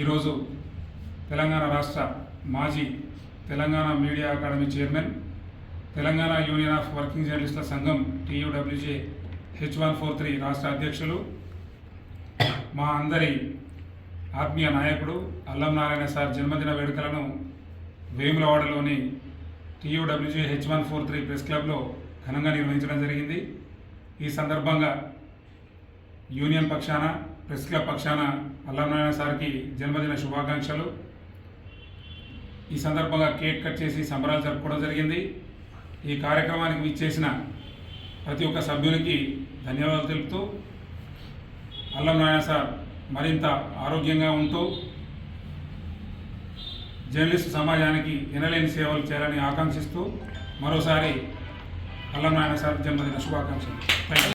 ఈరోజు తెలంగాణ రాష్ట్ర మాజీ Telangana media academy chairman Telangana union of working జర్నలిస్టుల సంఘం TUWJ H one four three రాష్ట్ర అధ్యక్షులు మా అందరి ఆత్మీయ నాయకుడు అల్లం నారాయణ సార్ జన్మదిన వేడుకలను వేములవాడలోని TUWJ H one four three press క్లబ్లో ఘనంగా నిర్వహించడం జరిగింది. ఈ సందర్భంగా యూనియన్ పక్షాన ప్రెస్ క్లబ్ పక్షాన అల్లంనారాయణ సార్కి జన్మదిన శుభాకాంక్షలు. ఈ సందర్భంగా కేక్ కట్ చేసి సంబరాలు జరుపుకోవడం జరిగింది. ఈ కార్యక్రమానికి విచ్చేసిన ప్రతి ఒక్క సభ్యునికి ధన్యవాదాలు తెలుపుతూ అల్లం నారాయణ సార్ మరింత ఆరోగ్యంగా ఉంటూ జర్నలిస్ట్ సమాజానికి ఎనలేని సేవలు చేయాలని ఆకాంక్షిస్తూ మరోసారి అల్లం నారాయణ సార్ జన్మదిన శుభాకాంక్షలు. Thank you